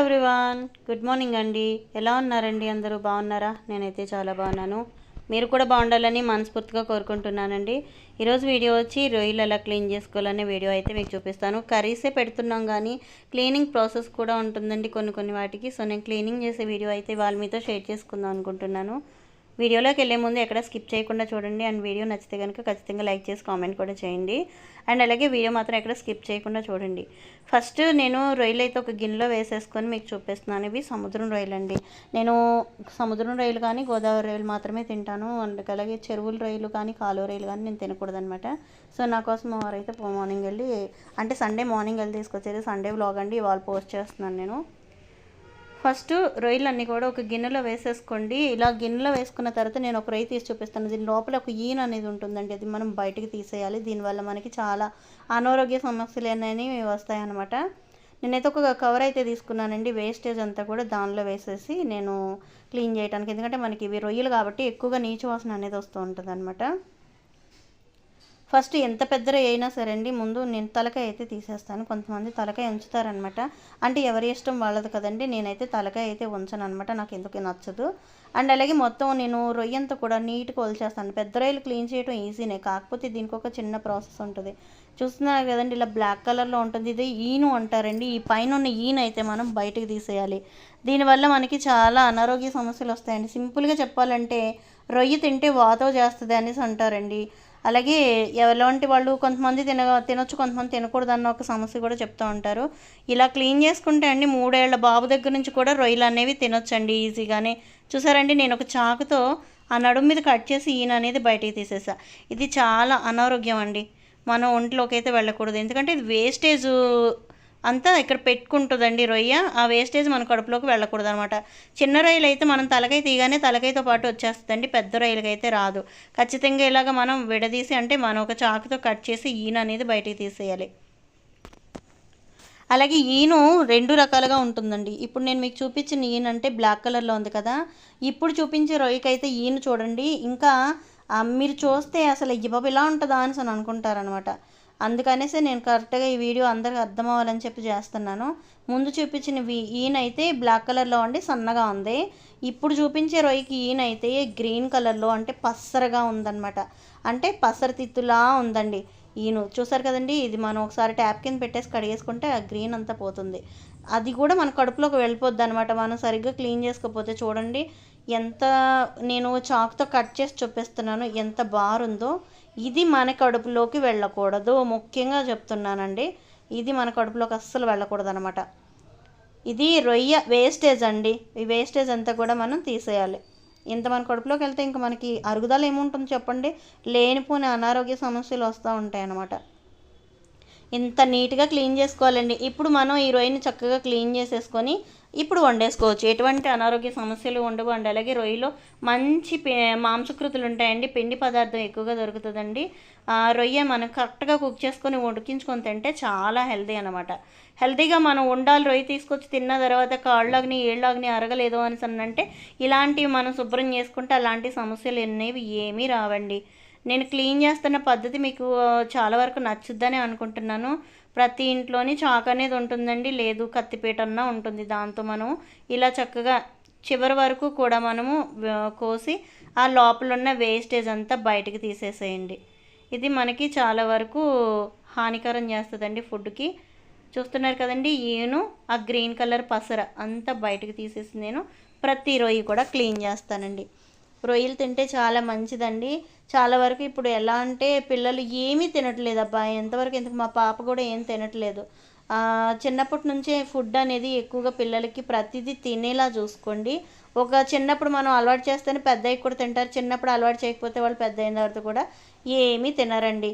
Everyone good morning అండి. ఎలా ఉన్నారండి అందరూ? బాగున్నారా? నేనైతే చాలా బాగున్నాను. మీరు కూడా బాగుండాలని మనస్ఫూర్తిగా కోరుకుంటున్నానండి. ఈరోజు వీడియో వచ్చి రొయ్యలు ఎలా క్లీన్ చేసుకోవాలనే వీడియో అయితే మీకు చూపిస్తాను. కర్రీసే పెడుతున్నాం కానీ క్లీనింగ్ ప్రాసెస్ కూడా ఉంటుందండి కొన్ని కొన్ని వాటికి. సో నేను క్లీనింగ్ చేసే వీడియో అయితే వాళ్ళ మీతో షేర్ చేసుకుందాం అనుకుంటున్నాను. వీడియోలోకి వెళ్ళే ముందు ఎక్కడ స్కిప్ చేయకుండా చూడండి. అండ్ వీడియో నచ్చితే కనుక ఖచ్చితంగా లైక్ చేసి కామెంట్ కూడా చేయండి. అండ్ అలాగే వీడియో మాత్రం ఎక్కడ స్కిప్ చేయకుండా చూడండి. ఫస్ట్ నేను రొయ్యలు అయితే ఒక గిన్నెలో వేసేసుకొని మీకు చూపిస్తున్నాను. ఇవి సముద్రం రొయ్యలు అండి. నేను సముద్రం రొయ్యలు కానీ గోదావరి రొయ్యలు మాత్రమే తింటాను. అండ్ అలాగే చెరువుల రొయ్యలు కానీ కాలువ రొయ్యలు కానీ నేను తినకూడదనమాట సో నా కోసం వారైతే మార్నింగ్ వెళ్ళి అంటే సండే మార్నింగ్ వెళ్ళి తీసుకొచ్చేది సండే వ్లాగ్ అండి. ఇవాళ పోస్ట్ చేస్తున్నాను నేను. ఫస్ట్ రొయ్యలన్నీ కూడా ఒక గిన్నెలో వేసేసుకోండి. ఇలా గిన్నెలో వేసుకున్న తర్వాత నేను ఒక రొయ్య తీసి చూపిస్తాను. దీని లోపల ఒక ఈన్ అనేది ఉంటుందండి. అది మనం బయటికి తీసేయాలి. దీనివల్ల మనకి చాలా అనారోగ్య సమస్యలు అనేవి వస్తాయన్నమాట. నేనైతే ఒక కవర్ అయితే తీసుకున్నానండి. వేస్టేజ్ అంతా కూడా దానిలో వేసేసి నేను క్లీన్ చేయడానికి ఎందుకంటే మనకి ఇవి రొయ్యలు కాబట్టి ఎక్కువగా నీచు వాసన అనేది వస్తూ ఉంటుంది అనమాట ఫస్ట్ ఎంత పెద్దర అయినా సరే అండి ముందు నేను తలకాయ అయితే తీసేస్తాను. కొంతమంది తలకాయ ఉంచుతారనమాట అంటే ఎవరి ఇష్టం వాళ్ళది కదండి నేనైతే తలకాయ అయితే ఉంచను అనమాట నాకు ఎందుకు నచ్చదు. అండ్ అలాగే మొత్తం నేను రొయ్యంతా కూడా నీట్గా వదిలేస్తాను పెద్ద రొయ్యలు క్లీన్ చేయడం ఈజీనే. కాకపోతే దీనికి ఒక చిన్న ప్రాసెస్ ఉంటుంది. చూస్తున్నారు కదండి ఇలా బ్లాక్ కలర్లో ఉంటుంది. ఇది ఈను అంటారండి. ఈ పైన ఉన్న ఈను అయితే మనం బయటకు తీసేయాలి. దీనివల్ల మనకి చాలా అనారోగ్య సమస్యలు వస్తాయండి. సింపుల్గా చెప్పాలంటే రొయ్య తింటే వాతో చేస్తుంది అనేసి అంటారండి. అలాగే ఎలాంటి వాళ్ళు కొంతమంది తిన తినొచ్చు కొంతమంది తినకూడదు అన్న ఒక సమస్య కూడా చెప్తూ ఉంటారు. ఇలా క్లీన్ చేసుకుంటే అండి మూడేళ్ళ బాబు దగ్గర నుంచి కూడా రొయ్యలు అనేవి తినొచ్చండి ఈజీగానే. చూసారండి నేను ఒక చాకుతో ఆ నడుము మీద కట్ చేసి ఈయన అనేది బయటికి తీసేసా. ఇది చాలా అనారోగ్యం అండి. మన ఒంట్లోకి అయితే వెళ్ళకూడదు. ఎందుకంటే ఇది వేస్టేజ్ అంతా ఇక్కడ పెట్టుకుంటుందండి రొయ్య. ఆ వేస్టేజ్ మన కడుపులోకి వెళ్ళకూడదు అనమాట చిన్న రొయ్యలు అయితే మనం తలకై తీయగానే తలకైతో పాటు వచ్చేస్తుందండి. పెద్ద రొయ్యలకి అయితే రాదు. ఖచ్చితంగా ఇలాగ మనం విడదీసి అంటే మనం ఒక చాకుతో కట్ చేసి ఈన అనేది బయటికి తీసేయాలి. అలాగే ఈను రెండు రకాలుగా ఉంటుందండి. ఇప్పుడు నేను మీకు చూపించిన ఈయన అంటే బ్లాక్ కలర్లో ఉంది కదా. ఇప్పుడు చూపించే రొయ్యకైతే ఈయన చూడండి. ఇంకా మీరు చూస్తే అసలు ఈ బాబు ఇలా ఉంటుందా అని అనుకుంటారనమాట. అందుకనేసి నేను కరెక్ట్గా ఈ వీడియో అందరికి అర్థం అవ్వాలని చెప్పి చేస్తున్నాను. ముందు చూపించిన వీ అయితే బ్లాక్ కలర్లో ఉండి సన్నగా ఉంది. ఇప్పుడు చూపించే రొయ్యకి ఈయనైతే గ్రీన్ కలర్లో అంటే పసరగా ఉందన్నమాట. అంటే పసరతిత్తులా ఉందండి. ఈయన చూసారు కదండి ఇది మనం ఒకసారి ట్యాప్ కింద పెట్టేసి కడిగేసుకుంటే ఆ గ్రీన్ అంతా పోతుంది. అది కూడా మన కడుపులోకి వెళ్ళిపోద్ది అనమాట మనం సరిగ్గా క్లీన్ చేసుకోకపోతే చూడండి ఎంత నేను చాక్తో కట్ చేసి చూపిస్తున్నాను ఎంత బారుందో. ఇది మన కడుపులోకి వెళ్ళకూడదు. ముఖ్యంగా చెప్తున్నానండి ఇది మన కడుపులోకి అస్సలు వెళ్ళకూడదు అనమాట ఇది రొయ్య వేస్టేజ్ అండి. ఈ వేస్టేజ్ అంతా కూడా మనం తీసేయాలి. ఇంత మన కడుపులోకి వెళ్తే ఇంక మనకి అరుగుదల ఏముంటుంది చెప్పండి? లేనిపోని అనారోగ్య సమస్యలు వస్తూ ఉంటాయి అన్నమాట ఇంత నీట్గా క్లీన్ చేసుకోవాలండి. ఇప్పుడు మనం ఈ రొయ్యని చక్కగా క్లీన్ చేసేసుకొని ఇప్పుడు వండేసుకోవచ్చు. ఎటువంటి అనారోగ్య సమస్యలు ఉండవు అండి. అలాగే రొయ్యలో మంచి మాంసకృతులు ఉంటాయండి. పిండి పదార్థం ఎక్కువగా దొరుకుతుందండి. రొయ్య మనం కరెక్ట్గా కుక్ చేసుకొని ఉడికించుకొని తింటే చాలా హెల్తీ అనమాట హెల్తీగా మనం ఉండాలి రొయ్య తీసుకొచ్చి తిన్న తర్వాత కాళ్ళగ్ని ఏళ్ళగ్ని అరగలేదు అని అంటే ఇలాంటివి మనం శుభ్రం చేసుకుంటే అలాంటి సమస్యలు అనేవి ఏమీ రావండి. నేను క్లీన్ చేస్తున్న పద్ధతి మీకు చాలా వరకు నచ్చుద్దని అనుకుంటున్నాను. ప్రతి ఇంట్లోని చాక్ అనేది ఉంటుందండి. లేదు కత్తిపీటన్నా ఉంటుంది దాంతో మనం ఇలా చక్కగా చివరి వరకు కూడా మనము కోసి ఆ లోపల ఉన్న వేస్టేజ్ అంతా బయటకు తీసేసేయండి. ఇది మనకి చాలా వరకు హానికరం చేస్తుందండి ఫుడ్కి. చూస్తున్నారు కదండి ఈను ఆ గ్రీన్ కలర్ పసర అంతా బయటకు తీసేసి నేను ప్రతి రొయ్యి కూడా క్లీన్ చేస్తానండి. రొయ్యలు తింటే చాలా మంచిదండి. చాలా వరకు ఇప్పుడు ఎలా అంటే పిల్లలు ఏమీ తినట్లేదు అబ్బా. ఎంతవరకు ఎందుకు? మా పాప కూడా ఏం తినట్లేదు. చిన్నప్పటి నుంచే ఫుడ్ అనేది ఎక్కువగా పిల్లలకి ప్రతిదీ తినేలా చూసుకోండి. ఒక చిన్నప్పుడు మనం అలవాటు చేస్తేనే పెద్ద కూడా తింటారు. చిన్నప్పుడు అలవాటు చేయకపోతే వాళ్ళు పెద్ద అయిన తర్వాత కూడా ఏమీ తినరండి.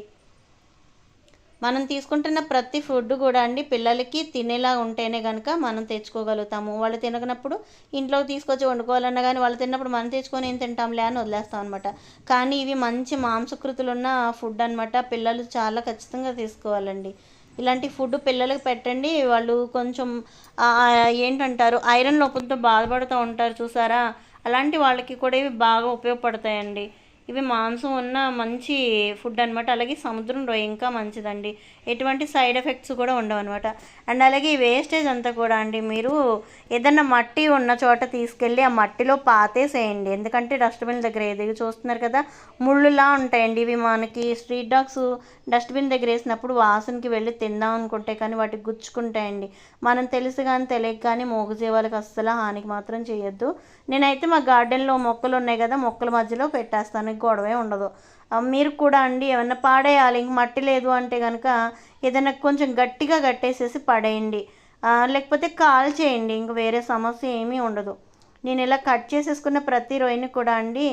మనం తీసుకుంటున్న ప్రతి ఫుడ్ కూడా అండి పిల్లలకి తినేలా ఉంటేనే కనుక మనం తెచ్చుకోగలుగుతాము. వాళ్ళు తినకున్నప్పుడు ఇంట్లో తీసుకొచ్చి వండుకోవాలన్నా కానీ వాళ్ళు తిన్నప్పుడు మనం తెచ్చుకొని ఏం తింటాంలే అని వదిలేస్తాం అనమాట కానీ ఇవి మంచి మాంసకృతులు ఉన్న ఫుడ్ అనమాట పిల్లలు చాలా ఖచ్చితంగా తీసుకోవాలండి. ఇలాంటి ఫుడ్ పిల్లలకు పెట్టండి. వాళ్ళు కొంచెం ఏంటంటారు? ఐరన్ లోపంతో బాధపడుతూ ఉంటారు చూసారా? అలాంటి వాళ్ళకి కూడా ఇవి బాగా ఉపయోగపడతాయండి. ఇవి మాంసం ఉన్న మంచి ఫుడ్ అనమాట అలాగే సముద్రం రొయ్య ఇంకా మంచిదండి. ఎటువంటి సైడ్ ఎఫెక్ట్స్ కూడా ఉండవు అనమాట అండ్ అలాగే ఈ వేస్టేజ్ అంతా కూడా అండి మీరు ఏదన్నా మట్టి ఉన్న చోట తీసుకెళ్ళి ఆ మట్టిలో పాతేసేయండి. ఎందుకంటే డస్ట్బిన్ దగ్గర ఎదిగి చూస్తున్నారు కదా ముళ్ళులా ఉంటాయండి. ఇవి మనకి స్ట్రీట్ డాగ్స్ డస్ట్బిన్ దగ్గర వేసినప్పుడు వాసనకి వెళ్ళి తిందాం అనుకుంటే కానీ వాటికి గుచ్చుకుంటాయండి. మనం తెలుసు కానీ తెలియక కానీ మూగజీవాలకు అస్సలు హానికి మాత్రం చేయొద్దు. నేనైతే మా గార్డెన్లో మొక్కలు ఉన్నాయి కదా మొక్కల మధ్యలో పెట్టేస్తాను. గొడవే ఉండదు. మీరు కూడా అండి ఏమన్నా పాడేయాలి ఇంక మట్టి లేదు అంటే కనుక ఏదైనా కొంచెం గట్టిగా కట్టేసేసి పడేయండి. లేకపోతే కాల్ చేయండి ఇంక వేరే సమస్య ఏమీ ఉండదు. నేను ఇలా కట్ చేసేసుకున్న ప్రతి రొయ్యని కూడా అండి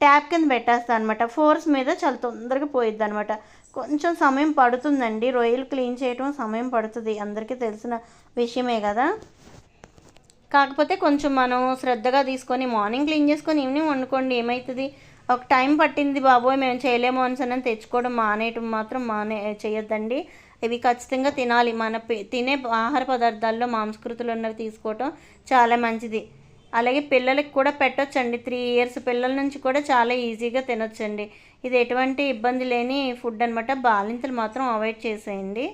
ట్యాప్ కింద పెట్టేస్తాను అనమాట ఫోర్స్ మీద చాలా తొందరగా పోయిద్ది అనమాట కొంచెం సమయం పడుతుందండి రొయ్యలు క్లీన్ చేయటం సమయం పడుతుంది. అందరికీ తెలిసిన విషయమే కదా. కాకపోతే కొంచెం మనం శ్రద్ధగా తీసుకొని మార్నింగ్ క్లీన్ చేసుకొని ఈవినింగ్ వండుకోండి ఏమవుతుంది ఒక టైం పట్టింది బాబోయ్ మేము చేయలేము అని తెచ్చుకోవడం మానేయటం మాత్రం మానే చేయొద్దండి. ఇవి ఖచ్చితంగా తినాలి. మన తినే ఆహార పదార్థాల్లో మాంసకృతులు ఉన్నవి తీసుకోవటం చాలా మంచిది. అలాగే పిల్లలకి కూడా పెట్టొచ్చండి. త్రీ ఇయర్స్ పిల్లల నుంచి కూడా చాలా ఈజీగా తినొచ్చండి. ఇది ఎటువంటి ఇబ్బంది లేని ఫుడ్ అనమాట బాలింతలు మాత్రం అవాయిడ్ చేసేయండి.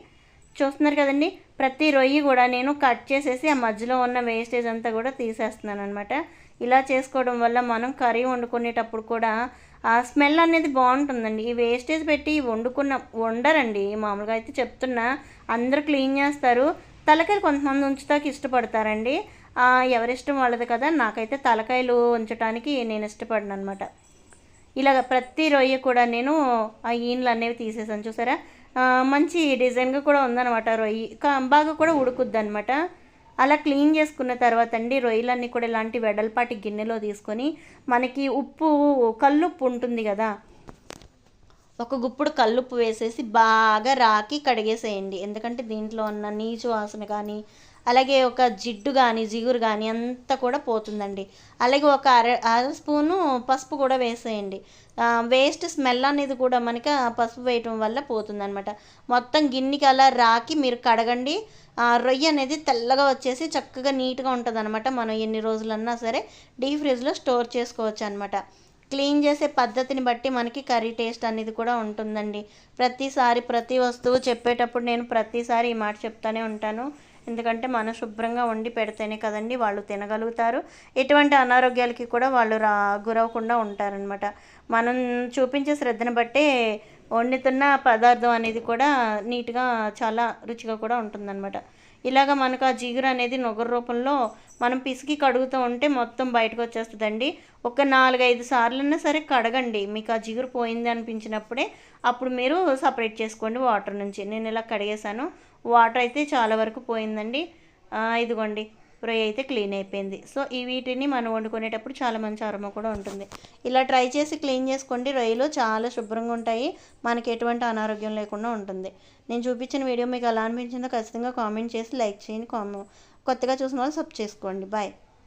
చూస్తున్నారు కదండి ప్రతి రొయ్యి కూడా నేను కట్ చేసేసి ఆ మధ్యలో ఉన్న వేస్టేజ్ అంతా కూడా తీసేస్తున్నాను అనమాట ఇలా చేసుకోవడం వల్ల మనం కర్రీ వండుకునేటప్పుడు కూడా ఆ స్మెల్ అనేది బాగుంటుందండి. ఈ వేస్టేజ్ పెట్టి వండుకున్న వండరండి. మామూలుగా అయితే చెప్తున్నా అందరూ క్లీన్ చేస్తారు. తలకాయలు కొంతమంది ఉంచుతాకి ఇష్టపడతారండి. ఎవరిష్టం వాళ్ళది కదా. నాకైతే తలకాయలు ఉంచడానికి నేను ఇష్టపడను అనమాట ఇలాగ ప్రతి రొయ్య కూడా నేను ఆ ఈన్లు అనేవి తీసేసాను. చూసారా? మంచి డిజైన్గా కూడా ఉందన్నమాట రొయ్యి. బాగా కూడా ఉడుకుద్ది అనమాట అలా క్లీన్ చేసుకున్న తర్వాత అండి రొయ్యలన్నీ కూడా ఇలాంటి వెడల్పాటి గిన్నెలో తీసుకొని మనకి ఉప్పు కల్లుప్పు ఉంటుంది కదా ఒక గుప్పుడు కల్లుప్పు వేసేసి బాగా రాకి కడిగేసేయండి. ఎందుకంటే దీంట్లో ఉన్న నీచు వాసన కానీ అలాగే ఒక జిడ్డు కానీ జిగురు కానీ అంతా కూడా పోతుందండి. అలాగే ఒక అర అర స్పూను పసుపు కూడా వేసేయండి. వేస్ట్ స్మెల్ అనేది కూడా మనకి పసుపు వేయటం వల్ల పోతుందనమాట మొత్తం గిన్నెకి అలా రాకి మీరు కడగండి. ఆ రొయ్య అనేది తెల్లగా వచ్చేసి చక్కగా నీట్గా ఉంటుంది అనమాట మనం ఎన్ని రోజులన్నా సరే డీప్ ఫ్రిడ్జ్లో స్టోర్ చేసుకోవచ్చు అనమాట క్లీన్ చేసే పద్ధతిని బట్టి మనకి కర్రీ టేస్ట్ అనేది కూడా ఉంటుందండి. ప్రతిసారి ప్రతి వస్తువు చెప్పేటప్పుడు నేను ప్రతిసారి ఈ మాట చెప్తానే ఉంటాను. ఎందుకంటే మనం శుభ్రంగా వండి పెడితేనే కదండి వాళ్ళు తినగలుగుతారు. ఎటువంటి అనారోగ్యాలకి కూడా వాళ్ళు రా గురవకుండా ఉంటారనమాట మనం చూపించే శ్రద్ధను బట్టే వండుతున్న పదార్థం అనేది కూడా నీట్గా చాలా రుచిగా కూడా ఉంటుందన్నమాట. ఇలాగ మనకు ఆ జిగురు అనేది నొగరు రూపంలో మనం పిసికి కడుగుతూ ఉంటే మొత్తం బయటకు వచ్చేస్తుందండి. ఒక నాలుగైదు సార్లైనా సరే కడగండి. మీకు ఆ జిగురు పోయింది అనిపించినప్పుడే అప్పుడు మీరు సపరేట్ చేసుకోండి వాటర్ నుంచి. నేను ఇలా కడిగేశాను. వాటర్ అయితే చాలా వరకు పోయిందండి. ఇదిగోండి. రొయ్య అయితే క్లీన్ అయిపోయింది. సో ఈ వీటిని మనం వండుకునేటప్పుడు చాలా మంచి అరమ కూడా ఉంటుంది. ఇలా ట్రై చేసి క్లీన్ చేసుకోండి. రొయ్యలు చాలా శుభ్రంగా ఉంటాయి. మనకి ఎటువంటి అనారోగ్యం లేకుండా ఉంటుంది. నేను చూపించిన వీడియో మీకు ఎలా అనిపించిందో ఖచ్చితంగా కామెంట్ చేసి లైక్ చేయండి. కామెంట్ కొత్తగా చూసిన వాళ్ళు సబ్ చేసుకోండి. బాయ్.